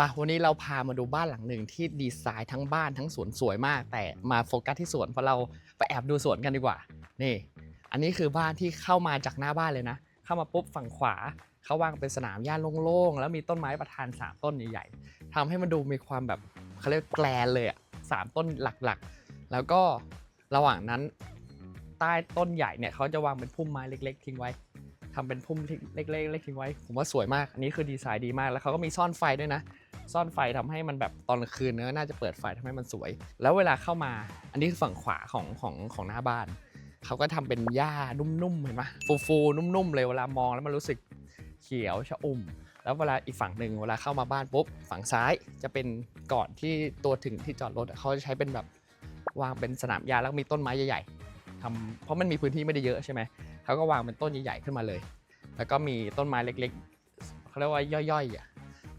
ปะวันนี้เราพามาดูบ้านหลังหนึ่งที่ดีไซน์ทั้งบ้านทั้งสวนสวยมาก แต่มาโฟกัสที่สวนเพราะเราไปแอบดูสวนกันดีกว่า นี่ อันนี้คือบ้านที่เข้ามาจากหน้าบ้านเลยนะ เข้ามาปุ๊บฝั่งขวาเขาวางเป็นสนามหญ้าโล่งๆแล้วมีต้นไม้ประทานสามต้นใหญ่ๆทำให้มันดูมีความแบบเขาเรียกแกลนเลยอะสามต้นหลักๆ แล้วก็ระหว่างนั้นใต้ต้นใหญ่เนี่ยเขาจะวางเป็นพุ่มไม้เล็ก ๆ ทิ้งไว้ทำเป็นพุ่มเล็กๆเล็กๆทิ้งไว้ ผมว่าสวยมาก อันนี้คือดีไซน์ดีมาก แล้วเขาก็มีซ่อนไฟด้วยนะ ซ่อนไฟทำให้มันแบบตอนกลางคืนเนื้อะน่าจะเปิดไฟทำให้มันสวย แล้วเวลาเข้ามา อันนี้คือฝั่งขวาของของของหน้าบ้าน เขาก็ทำเป็นหญ้านุ่มๆเห็นไหมฟูๆนุ่มๆเลยเวลามองแล้วมันรู้สึกเขียวชะอุ่มแล้วเวลาอีกฝั่งหนึ่งเวลาเข้ามาบ้านปุ๊บฝั่งซ้ายจะเป็นก่อนที่ตัวถึงที่จอดรถเขาจะใช้เป็นแบบวางเป็นสนามหญ้าแล้วมีต้นไม้ใหญ่ๆทำเพราะมันมีพื้นที่ไม่ได้เยอะใช่ไหมเขาก็วางเป็นต้นใหญ่ๆขึ้นมาเลย แล้วก็มีต้นไม้เล็กๆเขาเรียกว่าย่อยๆอะ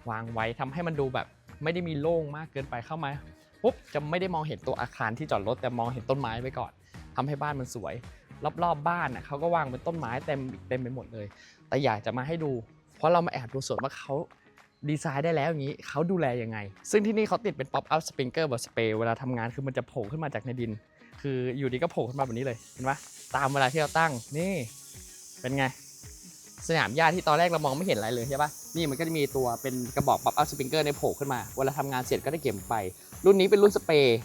วางไว้ทำให้มันดูแบบ ไม่ได้มีโล่งมากเกินไปเข้ามาปุ๊บจะไม่ได้มองเห็นตัวอาคารที่จอดรถแต่มองเห็นต้นไม้ไว้ก่อนทำให้บ้านมันสวย รอบๆบ้านน่ะเขาก็วางเป็นต้นไม้เต็มเต็มไปหมดเลย แต่อยากจะมาให้ดู เพราะเรามาแอบดูสวนว่าเขาดีไซน์ได้แล้วอย่างนี้เขาดูแลยังไง ซึ่งที่นี่เขาติดเป็นป๊อปอัพสปริงเกอร์แบบสเปรย์เวลาทำงานคือมันจะโผล่ขึ้นมาจากในดิน คืออยู่ดีก็โผล่ขึ้นมาแบบนี้เลยเห็นปะตามเวลาที่เราตั้งนี่เป็นไง สนามหญ้าที่ตอนแรกเรามองไม่เห็นอะไรเลยใช่ปะนี่มันก็จะมีตัวเป็นกระบอกป๊อปอัพสปริงเกอร์ในโผล่ขึ้นมา เวลาทำงานเสร็จก็ได้เก็บไป รุ่นนี้เป็นรุ่นสเปรย์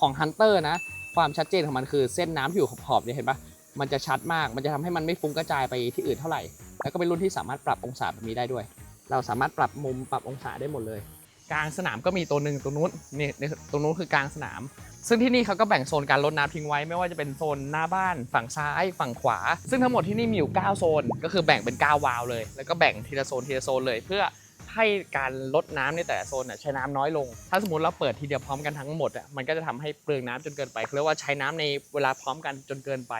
ของ Hunter นะ ความชัดเจนของมันคือเส้นน้ำที่อยู่ขอบๆเนี่ยเห็นปะมันจะชัดมาก มันจะทำให้มันไม่ฟุ้งกระจายไปที่อื่นเท่าไหร่ แล้วก็เป็นรุ่นที่สามารถปรับองศาแบบนี้ได้ด้วย เราสามารถปรับมุมปรับองศาได้หมดเลย กลางสนามก็มีตัวหนึ่งตรงนู้นนี่นี่ตรงนู้นคือกลางสนาม ซึ่งที่นี่เขาก็แบ่งโซนการลดน้ำทิ้งไว้ไม่ว่าจะเป็นโซนหน้าบ้านฝั่งซ้ายฝั่งขวา ซึ่งทั้งหมดที่นี่มีอยู่ 9 โซน ก็คือแบ่งเป็น 9 วาล์วเลย แล้วก็แบ่งทีละโซนทีละโซนเลย เพื่อให้การลดน้ำในแต่โซนใช้น้ำน้อยลง ถ้าสมมติเราเปิดทีเดียวพร้อมกันทั้งหมดอะมันก็จะทำให้เปลืองน้ำจนเกินไปเรียกว่าใช้น้ำในเวลาพร้อมกันจนเกินไป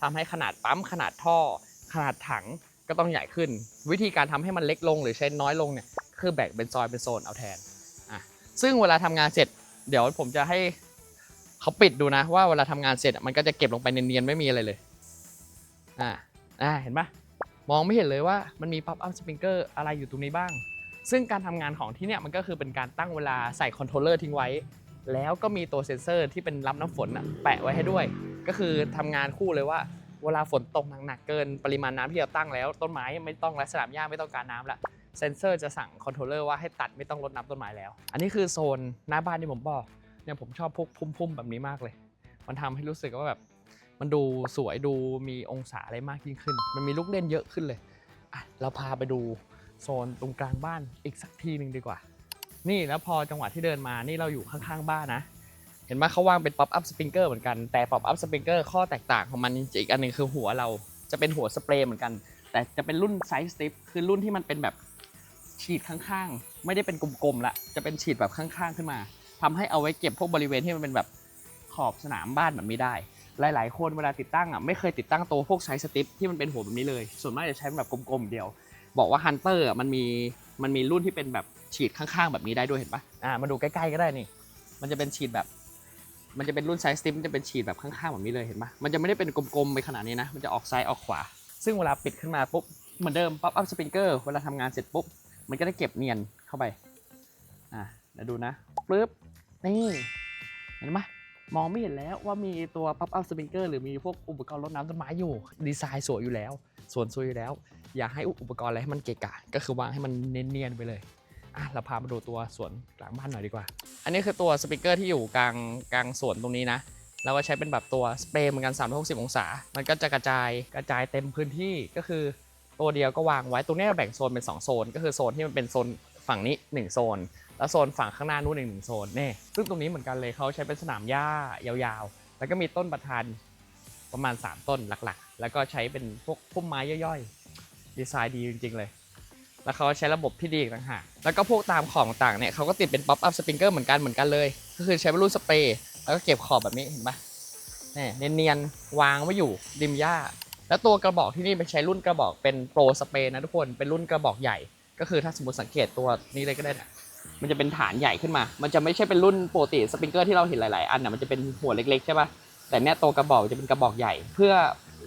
ทำให้ขนาดปั๊มขนาดท่อ ขนาดถังก็ต้องใหญ่ขึ้น วิธีการทำให้มันเล็กลงหรือใช้น้อยลงเนี่ยคือแบ่งเป็นซอยเป็นโซนเอาแทนอะซึ่งเวลาทำงานเสร็จ เดี๋ยวผมจะให้ เขาปิดดูนะว่าเวลาทำงานเสร็จมันก็จะเก็บลงไปเนียนๆไม่มีอะไรเลย อ่าอ่าเห็นปะมองไม่เห็นเลยว่ามันมีป๊อปอัพสปริงเกอร์อะไรอยู่ตรงนี้บ้าง ซึ่งการทำงานของที่เนี่ยมันก็คือเป็นการตั้งเวลาใส่คอนโทรลเลอร์ทิ้งไว้ แล้วก็มีตัวเซ็นเซอร์ที่เป็นรับน้ำฝนอะแปะไว้ให้ด้วย ก็คือทำงานคู่เลยว่าเวลาฝนตกหนักๆเกินปริมาณน้ำที่เราตั้งแล้ว ต้นไม้ไม่ต้องและสนามหญ้าไม่ต้องการน้ำละเซนเซอร์จะสั่งคอนโทรลเลอร์ว่าให้ตัดไม่ต้องรดน้ำต้นไม้แล้ว อันนี้คือโซนหน้าบ้านที่ผมบอก เนี่ยผมชอบพวกพุ่มๆแบบนี้มากเลย มันทำให้รู้สึกว่าแบบมันดูสวยดูมีองศาอะไรมากยิ่งขึ้น มันมีลูกเล่นเยอะขึ้นเลยอะเราพาไปดูโซนตรงกลางบ้านอีกสักทีหนึ่งดีกว่า นี่แล้วพอจังหวะที่เดินมานี่เราอยู่ข้างๆบ้านนะ เห็นไหมเขาวางเป็นป๊อปอัพสปริงเกอร์เหมือนกันแต่ป๊อปอัพสปริงเกอร์ข้อแตกต่างของมันจริงๆอีกอันหนึงคือหัวเราจะเป็นหัวสเปรย์เหมือนกัน แต่จะเป็นรุ่นไซส์สติปคือรุ่นที่มันเป็นแบบฉีดข้างๆ ไม่ได้เป็นกลมๆละจะเป็นฉีดแบบข้างๆขึ้นมา ทำให้เอาไว้เก็บพวกบริเวณที่มันเป็นแบบขอบสนามบ้านแบบนี้ได้ หลาย ๆ คนเวลาติดตั้งอะไม่เคยติดตั้งตัวพวกไซส์สติปที่มันเป็นหัวแบบนี้เลย ส่วนมากจะใช้แบบกลมๆเดียว บอกว่าฮันเตอร์มันมีมันมีรุ่นที่เป็นแบบฉีดข้างๆแบบนี้ได้ด้วยเห็นปะอ่ามาดูใกล้ๆก็ได้นี่ มันจะเป็นฉีดแบบ มันจะเป็นรุ่นไซส์สติปมันจะเป็นฉีดแบบข้างๆแบบนี้เลยเห็นปะมันจะไม่ได้เป็นกลมๆไปขนาดนี้นะ มันจะออกซ้ายออกขวา ซึ่งเวลาปิดขึ้นมาปุ๊บเหมือนเดิมป๊อปอัพสปริงเกอร์เวลาทำงานเสร็จปุ๊บมันก็ได้เก็บเนียนเข้าไป อะเดี๋ยวดูนะปึ๊บ นี่เห็นไหมมองไม่เห็นแล้วว่ามีตัวป๊อปอัพสปริงเกอร์หรือมีพวกอุปกรณ์รดน้ำต้นไม้อยู่ดีไซน์สวยอยู่แล้วสวนสวยอยู่แล้ว อย่าให้อุปกรณ์อะไรให้มันเกะกะ ก็คือวางให้มันเนียนๆไปเลยอะเราพามาดูตัวสวนกลางบ้านหน่อยดีกว่า อันนี้คือตัวสปริงเกอร์ที่อยู่กลางกลางสวนตรงนี้นะเราก็ใช้เป็นแบบตัวสเปรย์เหมือนกัน 360 องศา มันก็จะกระจายกระจายเต็มพื้นที่ก็คือตัวเดียวก็วางไว้ตรงนี้แบ่งโซนเป็น 2 โซน ก็คือโซนที่มันเป็นโซนฝั่งนี้ 1 โซน แล้วโซนฝั่งข้างหน้านู้นอีกหนึ่งโซนนี่ซึ่งตรงนี้เหมือนกันเลยเขาใช้เป็นสนามหญ้ายาวๆ แล้วก็มีต้นประทานประมาณ 3 ต้นหลักๆ แล้วก็ใช้เป็นพวกพุ่มไม้ย่อยๆ ดีไซน์ดีจริง ๆ เลย แล้วเขาใช้ระบบที่ดีอีกต่างหากแล้วก็พวกตามของต่างเนี่ยเขาก็ติดเป็นป๊อปอัพสปริงเกอร์เหมือนกันเหมือนกันเลย ก็คือใช้เป็นรุ่นสเปรย์แล้วก็เก็บขอบแบบนี้เห็นปะเนี่ยเนียนๆวางไว้อยู่ริมหญ้า แล้วตัวกระบอกที่นี่เป็นใช้รุ่นกระบอกเป็นโปรสเปรย์นะทุกคนเป็นรุ่นกระบอกใหญ่ ก็คือถ้าสมมติสังเกตตัวนี้เลยก็ได้นะ มันจะเป็นฐานใหญ่ขึ้นมา มันจะไม่ใช่เป็นรุ่นโปกติสปริงเกอร์ที่เราเห็นหลาย ๆ อันน่ะมันจะเป็นหัวเล็ก ๆ ใช่ปะแต่เนี่ยตัวกระบอกจะเป็นกระบอกใหญ่ เพื่อ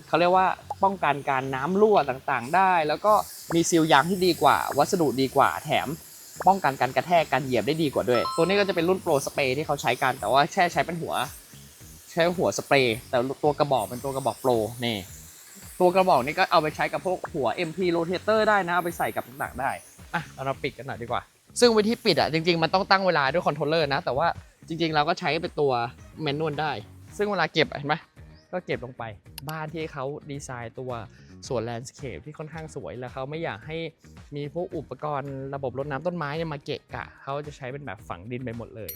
เขาเรียกว่าป้องกันการน้ำรั่วต่าง ๆ ได้ แล้วก็มีซีลยางที่ดีกว่า วัสดุดีกว่า แถมป้องกันการกระแทก การเหยียบได้ดีกว่าด้วย ตัวนี้ก็จะเป็นรุ่นโปรสเปรย์ที่เขาใช้กัน แต่ว่าแค่ใช้เป็นหัว ใช้หัวสเปรย์ แต่ตัวกระบอกเป็นตัวกระบอกโปรนี่ ตัวกระบอกนี้ก็เอาไปใช้กับพวกหัว MP rotator ได้นะ เอาไปใส่กับต่างๆได้ อะ เราปิดกันหน่อยดีกว่า ซึ่งวิธีปิดอะจริง ๆ มันต้องตั้งเวลาด้วยคอนโทรลเลอร์นะ แต่ว่าจริง ๆ เราก็ใช้เป็นตัวแมนนวลได้ ซึ่งเวลาเก็บเห็นไหมก็เก็บลงไปบ้านที่เขาดีไซน์ตัวสวนแลนด์สเคปที่ค่อนข้างสวยแล้วเขาไม่อยากให้มีพวกอุปกรณ์ระบบรดน้ำต้นไม้เนี่ยมาเกะกะเขาจะใช้เป็นแบบฝังดินไปหมดเลย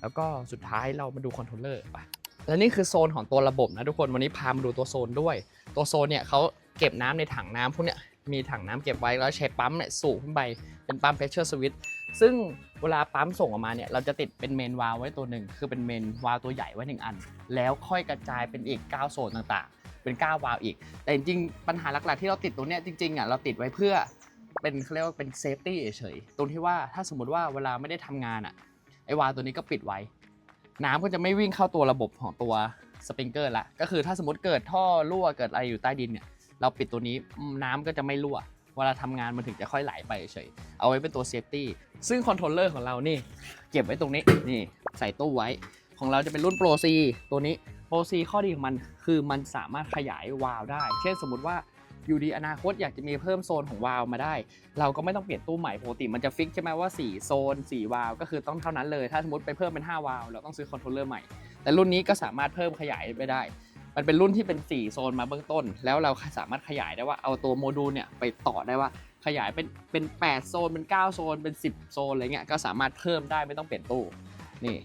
แล้วก็สุดท้ายเรามาดูคอนโทรลเลอร์ไปและนี่คือโซนของตัวระบบนะทุกคนวันนี้พามาดูตัวโซนด้วย ตัวโซนเนี่ยเขาเก็บน้ำในถังน้ำพวกเนี้ย มีถังน้ำเก็บไว้แล้วใช้ปั๊มเนี่ยสูบขึ้นไปเป็นปั๊ม pressure switch ซึ่งเวลาปั๊มส่งออกมาเนี่ยเราจะติดเป็นเมนวาลไว้ตัวหนึ่งคือเป็นเมนวาลตัวใหญ่ไว้หนึ่งอัน แล้วค่อยกระจายเป็นอีก 9 โซนต่างๆ เป็น 9 วาลอีก แต่จริงๆปัญหาหลักๆที่เราติดตัวเนี้ยจริงๆอะเราติดไว้เพื่อเป็นเขาเรียกว่าเป็นเซฟตี้เฉยๆตรงที่ว่าถ้าสมมติว่าเวลาไม่ได้ทำงานอะไอวาลตัวนี้ก็ปิดไว้ น้ำก็จะไม่วิ่งเข้าตัวระบบของตัวสปริงเกอร์ละก็คือถ้าสมมติเกิดท่อรั่วเกิดอะไรอยู่ใต้ดินเนี่ย เราปิดตัวนี้น้ำก็จะไม่รั่ว เวลาทำงานมันถึงจะค่อยไหลไปเฉย เอาไว้เป็นตัวเซฟตี้ ซึ่งคอนโทรลเลอร์ของเรานี่ เก็บไว้ตรงนี้ นี่ใส่ตู้ไว้ ของเราจะเป็นรุ่น Pro C ตัวนี้ Pro C ข้อดีของมันคือมันสามารถขยายวาล์วได้ เช่นสมมติว่าอยู่ดีอนาคตอยากจะมีเพิ่มโซนของวาล์วมาได้ เราก็ไม่ต้องเปลี่ยนตู้ใหม่ปกติมันจะฟิกใช่ไหมว่า 4 โซน 4 วาล์วก็คือต้องเท่านั้นเลย ถ้าสมมติไปเพิ่มเป็น 5 วาล์วเราต้องซื้อคอนโทรลเลอร์ใหม่ แต่รุ่นนี้ก็สามารถเพิ่มขยายไปได้ มันเป็นรุ่นที่เป็น 4 โซนมาเบื้องต้น แล้วเราสามารถขยายได้ว่าเอาตัวโมดูลเนี่ยไปต่อได้ว่าขยายเป็นเป็น 8 โซนเป็น 9 โซนเป็น 10 โซนอะไรเงี้ยก็สามารถเพิ่มได้ไม่ต้องเปลี่ยนตู้นี่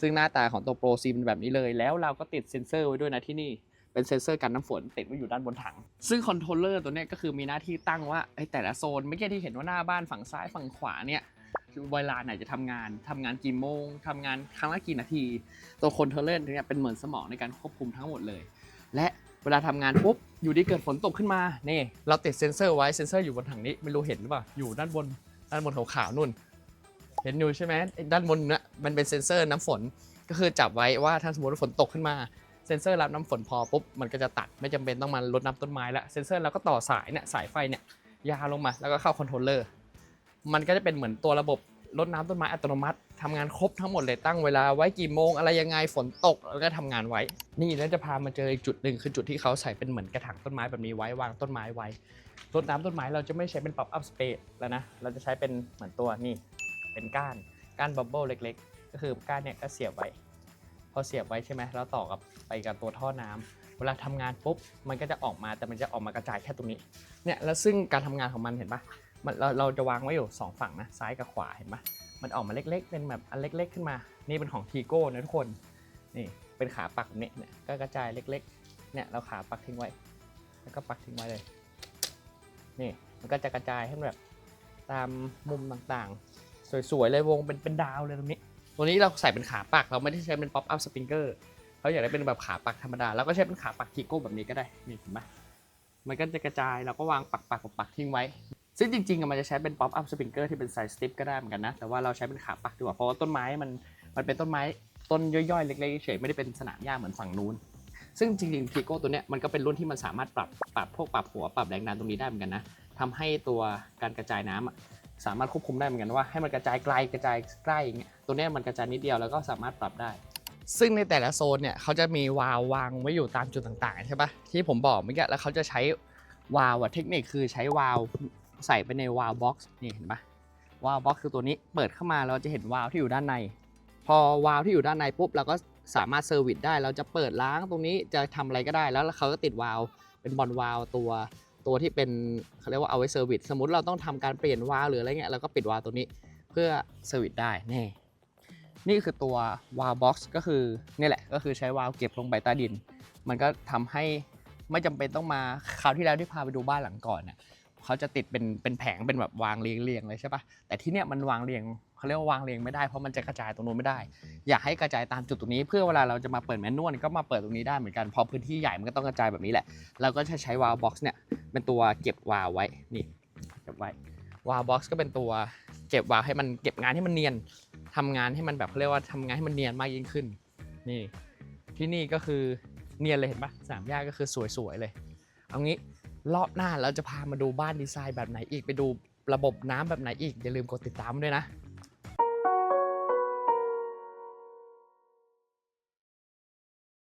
ซึ่งหน้าตาของตัว Pro C เป็นแบบนี้เลย แล้วเราก็ติดเซ็นเซอร์ไว้ด้วยนะที่นี่เป็นเซ็นเซอร์กันน้ำฝนติดไว้อยู่ด้านบนถัง ซึ่งคอนโทรลเลอร์ตัวเนี้ยก็คือมีหน้าที่ตั้งว่าไอ้แต่ละโซนไม่ใช่ที่เห็นว่าหน้าบ้านฝั่งซ้ายฝั่งขวาเนี่ย เวลาไหนจะทำงานทำงานกี่โมงทำงานครั้งละกี่นาที ตัวคนโทรลเลอร์เนี่ยเป็นเหมือนสมองในการควบคุมทั้งหมดเลย และเวลาทำงานปุ๊บอยู่ดีเกิดฝนตกขึ้นมานี่เราติดเซ็นเซอร์ไว้เซ็นเซอร์อยู่บนถังนี้ไม่รู้เห็นหรือเปล่าอยู่ด้านบนด้านบนขาวๆนู่น เห็นอยู่ใช่ไหมด้านบนเนี่ยมันเป็นเซ็นเซอร์น้ำฝนก็คือจับไว้ว่าถ้าสมมติว่าฝนตกขึ้นมาเซ็นเซอร์รับน้ำฝนพอปุ๊บมันก็จะตัดไม่จำเป็นต้องมารดน้ำต้นไม้ละเซ็นเซอร์เราก็ต่อสายเนี่ยสายไฟเนี่ยยาวลงมาแล้วก็เข้าคอนโทรลเลอร์ มันก็จะเป็นเหมือนตัวระบบรดน้ำต้นไม้อัตโนมัติทำงานครบทั้งหมดเลยตั้งเวลาไว้กี่โมงอะไรยังไงฝนตกแล้วก็ทำงานไว้ นี่แล้วจะพามาเจออีกจุดหนึ่งคือจุดที่เขาใส่เป็นเหมือนกระถางต้นไม้แบบนี้ไว้วางต้นไม้ไว้รดน้ำต้นไม้เราจะไม่ใช้เป็นป๊อปอัพสเปซแล้วนะเราจะใช้เป็นเหมือนตัวนี่เป็นก้านก้านบับเบิ้ลเล็ก ๆ ก็คือก้านเนี่ยก็เสียบไว้พอเสียบไว้ใช่ไหมแล้วต่อกับไปกับตัวท่อน้ำเวลาทำงานปุ๊บมันก็จะออกมาแต่มันจะออกมากระจายแค่ตรงนี้เนี่ยแล้วซึ่งการทำงานของมันเห็นปะ มันเราเราจะวางไว้อยู่สองฝั่งนะซ้ายกับขวาเห็นปะมันออกมาเล็กๆ เป็นแบบอันเล็ก ๆ ขึ้นมา นี่เป็นของทีโก้นะทุกคนนี่เป็นขาปักแบบนี้เนี่ยก็กระจายเล็กๆเนี่ยเราขาปักทิ้งไว้ แล้วก็ปักทิ้งไว้เลยนี่มันก็จะกระจายให้แบบตามมุมต่างๆ สวยๆเลยวงเป็นเป็นดาวเลยตรงนี้ ตัวนี้เราใส่เป็นขาปักเราไม่ได้ใช้เป็นป๊อปอัพสปริงเกอร์เขาอยากได้เป็นแบบขาปักธรรมดาแล้วก็ใช้เป็นขาปักทีโก้แบบนี้ก็ได้นี่เห็นไหมมันก็จะกระจายเราก็วางปักปักปักปักทิ้งไว้ ซึ่งจริงๆมันจะใช้เป็น pop up sprinkler ที่เป็นไซส์สติปก็ได้เหมือนกันนะ แต่ว่าเราใช้เป็นขาปักดีกว่าเพราะว่าต้นไม้มันมันเป็นต้นไม้ต้นย่อยๆ เล็กๆเฉยๆไม่ได้เป็นสนามหญ้าเหมือนฝั่งนู้น ซึ่งจริงๆทีโก้ตัวเนี้ยมันก็เป็นรุ่นที่มันสามารถปรับปรับพวกปรับหัวปรับแรงดันตรงนี้ได้เหมือนกันนะทำให้ตัวการกระจายน้ำอะสามารถควบคุมได้เหมือนกันว่าให้มันกระจายไกลกระจายใกล้อย่างเงี้ยตัวเนี้ยมันกระจายนิดเดียวแล้วก็สามารถปรับได้ ซึ่งในแต่ละโซนเนี่ยเขาจะมีวาล์ววางไว้อยู่ตามจุดต่างๆใช่ปะที่ผมบอกเมื่อกี้แล้วเขาจะใช้วาวอะเทคนิคคือใช้วาว ใส่ไปในวาล์วบ็อกซ์นี่เห็นปะวาล์วบ็อกซ์คือตัวนี้เปิดเข้ามาเราจะเห็นวาล์วที่อยู่ด้านใน พอวาล์วที่อยู่ด้านในปุ๊บเราก็สามารถเซอร์วิสได้ เราจะเปิดล้างตรงนี้จะทำอะไรก็ได้ แล้วเขาก็ติดวาล์วเป็นบอลวาล์วตัวตัวที่เป็นเขาเรียกว่าเอาไว้เซอร์วิสสมมติเราต้องทำการเปลี่ยนวาล์วหรืออะไรเงี้ยเราก็ปิดวาล์วตัวนี้เพื่อเซอร์วิสได้นี่นี่คือตัววาล์วบ็อกซ์ก็คือนี่แหละก็คือใช้วาล์วเก็บลงไปใต้ดิน มันก็ทำให้ไม่จำเป็นต้องมาคราวที่แล้วที่พาไปดูบ้านหลังก่อนนะ เขาจะติดเป็นเป็นแผงเป็นแบบวางเรียงเรียงๆเลยใช่ปะแต่ที่เนี้ยมันวางเรียงเขาเรียกว่าวางเรียงไม่ได้เพราะมันจะกระจายตรงนู้นไม่ได้ อยากให้กระจายตามจุดตรงนี้เพื่อเวลาเราจะมาเปิดแมนนวลก็มาเปิดตรงนี้ได้เหมือนกันพอพื้นที่ใหญ่มันก็ต้องกระจายแบบนี้แหละเราก็จะใช้วาล์วบ็อกซ์เนี่ยเป็นตัวเก็บวาล์วไว้นี่เก็บไว้วาล์วบ็อกซ์ก็เป็นตัวเก็บวาล์วให้มันเก็บงานให้มันเนียนทำงานให้มันแบบเขาเรียกว่าทำงานให้มันเนียนมากยิ่งขึ้น นี่ที่นี่ก็คือเนียนเลยเห็นปะสนามหญ้าก็คือสวยๆเลยเอางี้ รอบหน้าเราจะพามาดูบ้านดีไซน์แบบไหนอีกไปดูระบบน้ำแบบไหนอีกอย่าลืมกดติดตามด้วยนะ